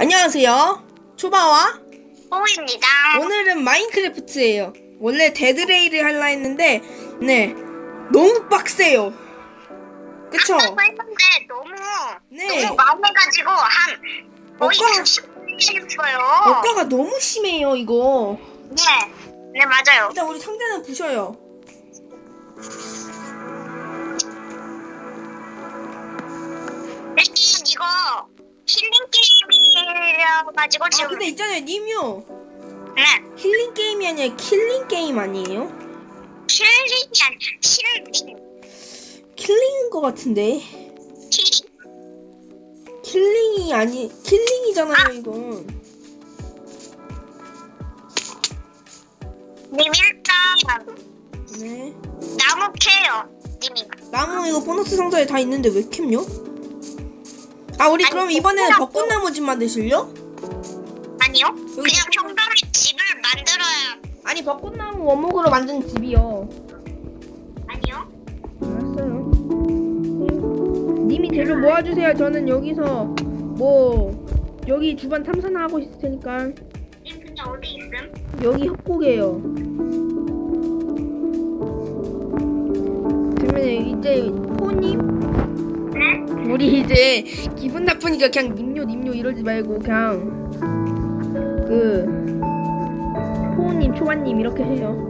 안녕하세요. 초바와 호입니다. 오늘은 마인크래프트예요. 원래 데드레이를 하려 했는데 네 너무 빡세요. 그쵸? 했는데 너무 네. 너무 많아가지고 한 거의 오빠. 10분 했어요. 효과가 너무 심해요 이거. 네, 네 맞아요. 일단 우리 상자는 부셔요. 일단 게임이라 가지고 아 지금 근데 있잖아요 님요. 네 힐링 게임이 아니라 킬링 게임 아니에요? 힐링이 아니 힐링 킬링인 것 같은데. 힐링 킬링이 아니 킬링이잖아요 이건. 님 일단 네. 나무 캐요. 님이 나무 이거 보너스 상자에 다 있는데 왜 캡요? 아 우리 아니, 그럼 이번에는 벚꽃나무. 벚꽃나무 집 만드실려? 아니요? 그냥. 평범히 집을 만들어야 아니 벚꽃나무 원목으로 만든 집이요. 아니요? 알았어요. 님이 재료 모아주세요. 저는 여기서 뭐 여기 주반 탐사하고 있을 테니까 님 근데 어디 있음? 여기 협곡이에요. 그러면 이제 포님 네? 우리 이제 기분 나쁘니까 그냥 님요 님요 이러지 말고 그냥 그 포우님 초반님 이렇게 해요.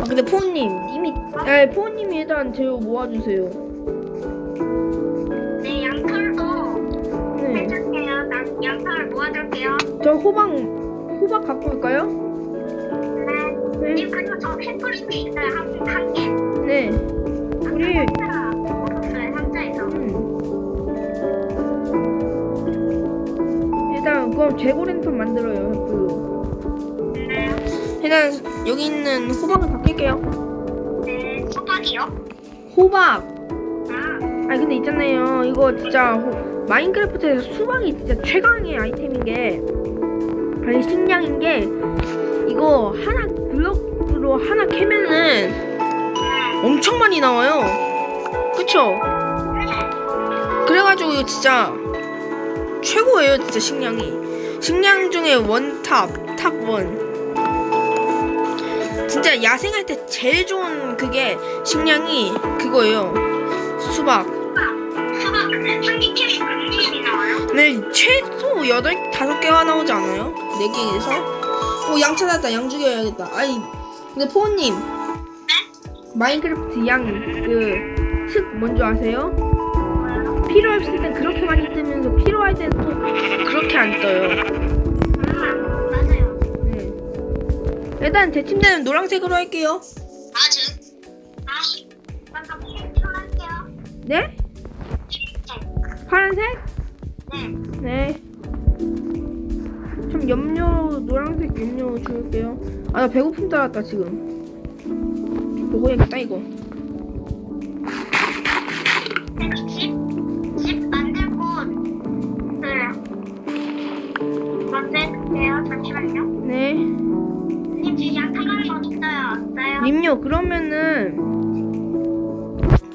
아 근데 포우님 님이 아 포우님이 일단 재료 모아주세요. 네 양털도 네. 해줄게요. 난 양털 모아줄게요. 저 호박 호박 갖고 올까요? 네. 네. 님 그리고 저 펜그림도 있어요. 한, 한 개. 네. 우리 음. 재고랜턴 만들어요. 그 네. 일단 여기 있는 호박을 바뀔게요. 네. 수박이요? 호박. 아. 근데 있잖아요 이거 진짜 호- 마인크래프트에서 수박이 진짜 최강의 아이템인 게 아니 식량인 게 이거 하나 블럭으로 하나 캐면은 네. 엄청 많이 나와요 그쵸? 네. 그래가지고 이거 진짜 최고예요 진짜 식량이 식량 중에 원탑 탑원 진짜 야생할 때 제일 좋은 그게 식량이 그거예요 수박 수박 한개 캐리 금리이 나와요? 네, 최소 여덟 다섯 개가 나오지 않아요? 네 개에서? 오, 양 찾았다. 양 죽여야겠다. 아니, 근데 포우님, 마인크래프트 양 그 특 뭔지 아세요? 필요 없을 땐 그렇게 많이 뜨면서 필요할 땐 또 그렇게 안 떠요. 아 맞아요. 네. 일단 제 침대는 노란색으로 할게요. 아 잠깐 필요할게요. 네? 파란색? 네. 네. 좀 염료 노란색 염료 줄게요. 아 나 배고픔 따랐다 지금. 먹어야겠다 이거. 님요 그러면은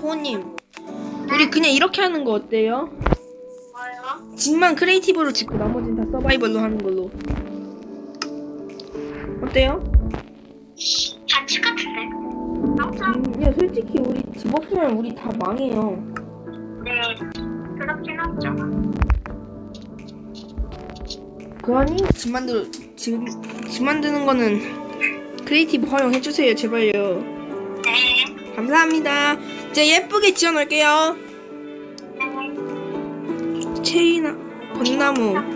포님 우리 그냥 이렇게 하는 거 어때요? 뭐요? 집만 크리에이티브로 짓고 나머지는 다 서바이벌로 하는 걸로. 어때요? 반칙 같은데? 음, 야 솔직히 우리 집 없으면 우리 다 망해요. 네. 그렇긴 하죠. 그러니 집 만들 지금 집 만드는 거는 크리에이티브 활용해 주세요 제발요. 네. 감사합니다. 이제 예쁘게 지어 놓을게요. 네. 체리나 벚나무.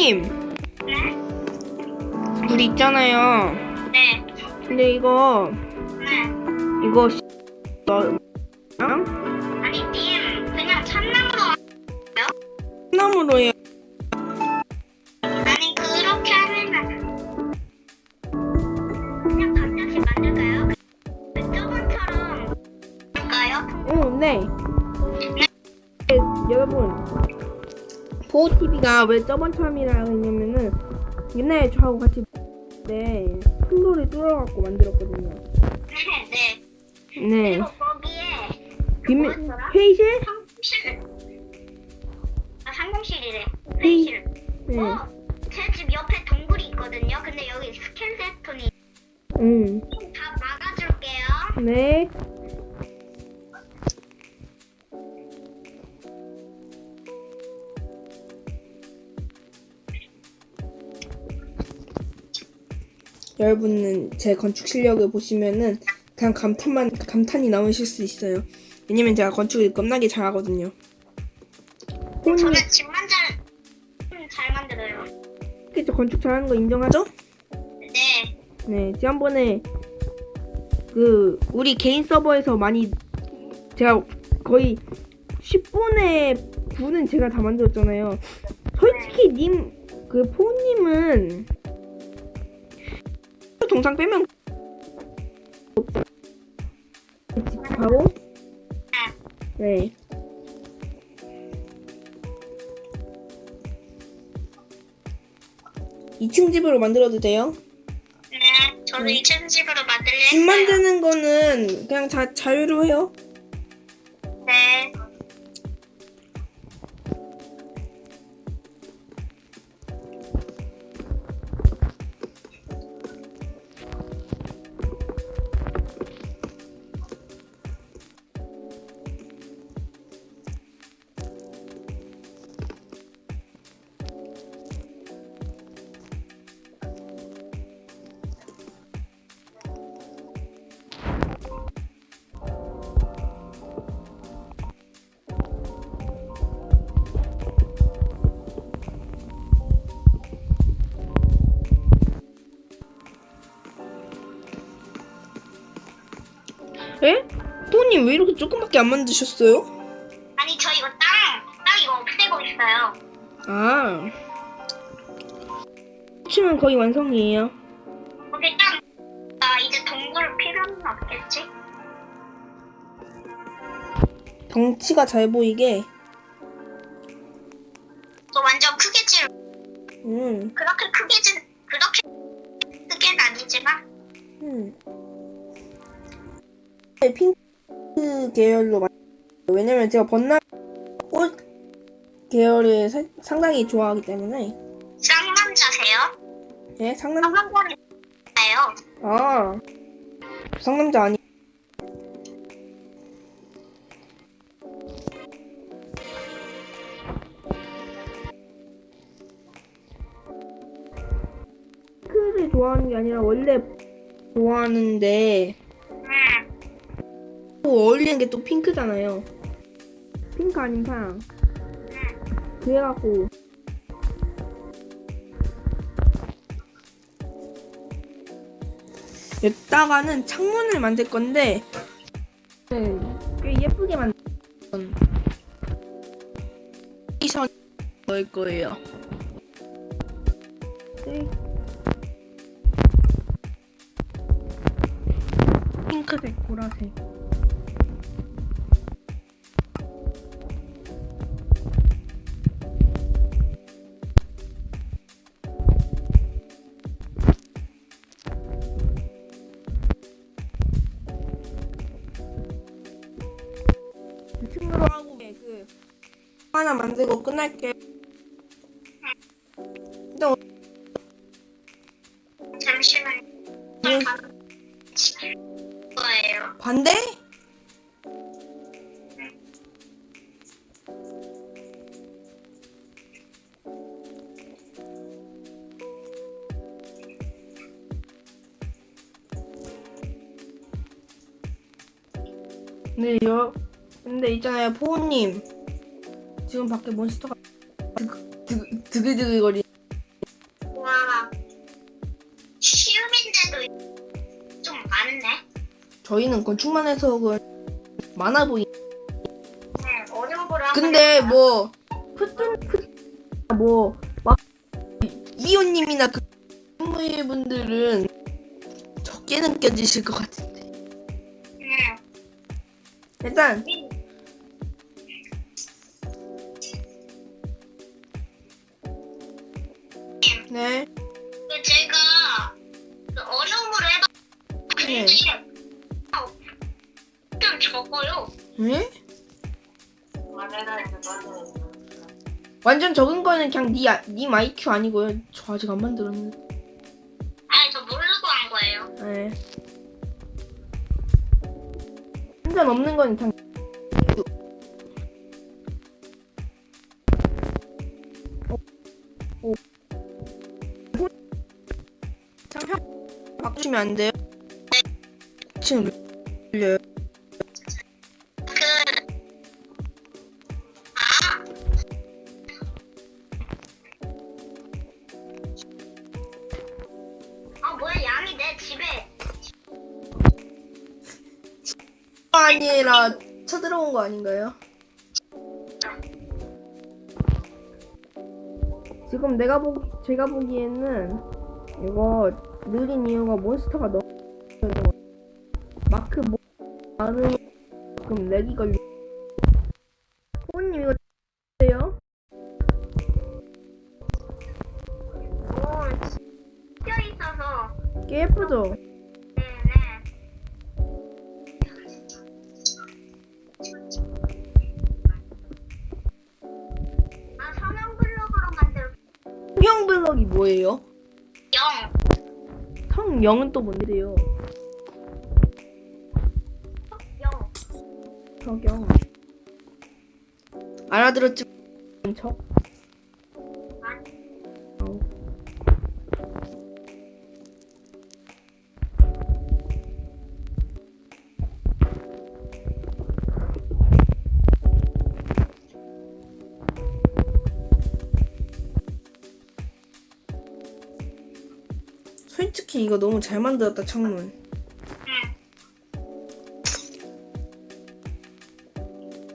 호님, 네? 우리 있잖아요. 네. 근데 이거 네. 이거 씨- 너 응? 아니 님 그냥 참나무로 나무로 해요. 보호TV가 왜 저번 참이라 했냐면은 옛날에 저하고 같이 네 플로를 뚫어갖고 만들었거든요. 네. 네. 그리고 거기에 뭐였더라? 회의실? 상실. 아 상공실이래. 회의- 회의실. 네. 어, 제 집 옆에 동굴이 있거든요. 근데 여기 스켈레톤이 응. 다 막아줄게요. 네. 여러분은 제 건축 실력을 보시면은 그냥 감탄만 감탄이 나오실 수 있어요. 왜냐면 제가 건축을 겁나게 잘하거든요. 저는 집만 잘, 음, 잘 만들어요. 저 건축 잘하는 거 인정하죠? 네. 네, 지난번에 그 우리 개인 서버에서 많이 제가 거의 10분의 9는 제가 다 만들었잖아요. 솔직히 님 그 포님은 동상 빼면 바로 네. 이층 집으로 만들어도 돼요? 네. 저도 네. 2층 집으로 만들려 집. 만드는 거는 그냥 자, 자유로 해요. 에? 포님 왜 이렇게 조금밖에 안 만드셨어요? 아니 저 이거 땅, 땅 이거 없애고 있어요. 아. 치면 거의 완성이에요. 거기 땅. 아 이제 동굴 필요는 없겠지? 덩치가 잘 보이게. 저 완전 크게 질. 음. 그렇게 크게 질. 그렇게 크게는 아니지만. 음. 네, 핑크 계열로 만. 왜냐면 제가 번날 꽃 계열을 사- 상당히 좋아하기 때문에. 쌍남자세요? 예, 상남 쌍남자예요. 아 상남자 아니. 핑크를 좋아하는 게 아니라 원래 좋아하는데 어울리는 게 또 핑크잖아요. 핑크 아닌 파랑. 그래갖고 여기다가는 창문을 만들 건데 네, 꽤 예쁘게 만든 이션 넣을 거예요. 네. 핑크색, 보라색. 만들고 끝날게. 일단 잠시만요. 네. 거예요. 반대? 네, 여, 근데 있잖아요, 포우님. 지금 밖에 몬스터가 드, 드, 드글드글거리. 와. 쉬움인데도 좀 많네. 저희는 건축만 해서 그 많아 보이. 네, 어려운 거라. 근데 뭐 푸튼 뭐막 이호님이나 그 분들은 적게 느껴지실 것 같은데 응. 일단 네. 그 제가 그 어려움으로 해봐. 근데 좀 적어요. 에? 완전 적은 거는 그냥 니, 아- 님 IQ 아니고요. 저 아직 안 만들었는데. 아니 저 모르고 한 거예요. 네. 완전 없는 건 그냥 바꾸시면 안 돼요? 지금 들려요. 그 아. 아 뭐야 양이 내 집에 아니라 쳐들어온 거 아닌가요? 지금 내가 보기 제가 보기에는 이거 느린 이유가 몬스터가 너무 마크 뭐 많으면 조금 렉이 걸리. 호님 이거 어때요? 오껴 있어서 꽤 예쁘죠? 네네. 아 성형 블록으로 만들 성형 블럭이 뭐예요? 영 성영은 또 뭔데요? 영. 석영 알아들었지? 척? 솔직히 이거 너무 잘 만들었다 창문 응.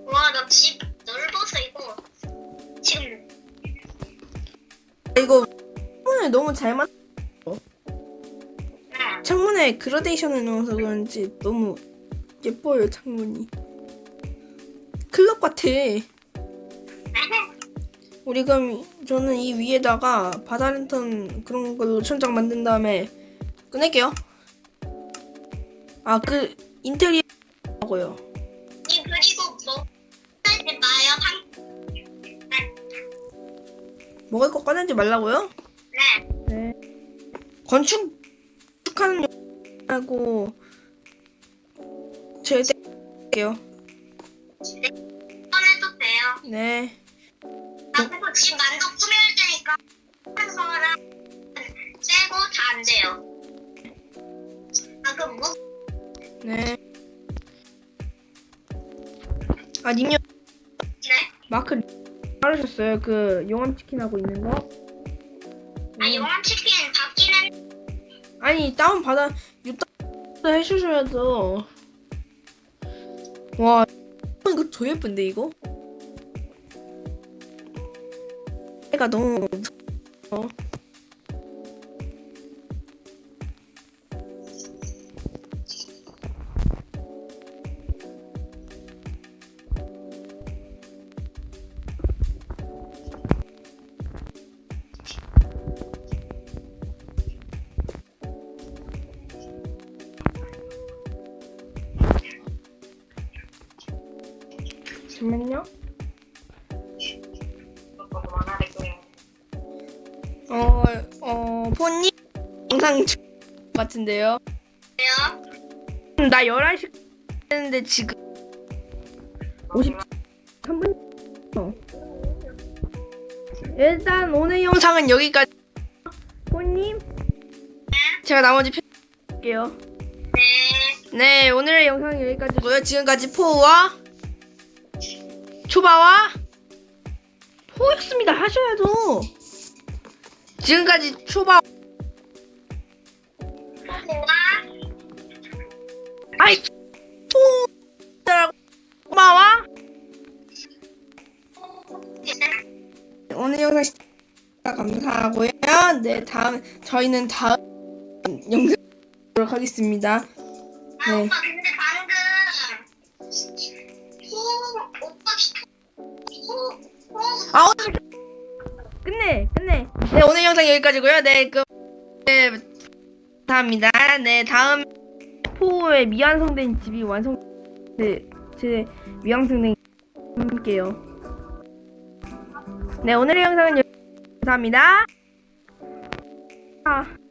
와, 나 집 넓어서 이거 지금 이거 창문을 너무 잘 만. 응. 창문에 그라데이션을 넣어서 그런지 너무 예뻐요 창문이. 클럽 같아. 우리 그럼 저는 이 위에다가 바다 랜턴 그런 걸로 천장 만든 다음에 끝낼게요. 아 그 인테리어 하고요. 이 그리고 뭐 하지 마요. 한 먹을 거 꺼내지 말라고요? 네. 네. 건축 건축하는 하고 제가 할게요. 꺼내도 돼요. 네. 아, 그리고 집 만족 꾸밀 테니까 거랑 떼고 다 안 돼요. 아, 그 뭐? 네. 아 님요 네? 마크 하셨어요? 그 용암 치킨 하고 있는 거? 아, 용암 치킨 받기는 아니 다운 받아 유다 해주셔야죠. 와 이거 더 예쁜데 이거? 애가 너무 어. 잠깐만요. 어, 어, 폰님 영상 중 같은데요. 음, 나 11시 했는데 지금 53분 어. 일단 오늘 영상은 여기까지 폰님 제가 나머지 편집할게요 네. 네 오늘의 영상은 여기까지고요 지금까지 포우와 초바와 포였습니다 하셔야죠 지금까지 고구마. 아이 고마워 오늘 영상 시청 감사하고요. 네, 다음 저희는 다음 영상 보도록 하겠습니다. 아, 네. 오빠 근데 방금 호 오빠 호 호. 아, 오늘. 네 오늘 영상 여기까지고요. 네그 네, 감사합니다. 네 다음 포의 미완성된 집이 완성 네제 미완성된 함께요. 네 오늘의 영상은 여기 감사합니다. 아.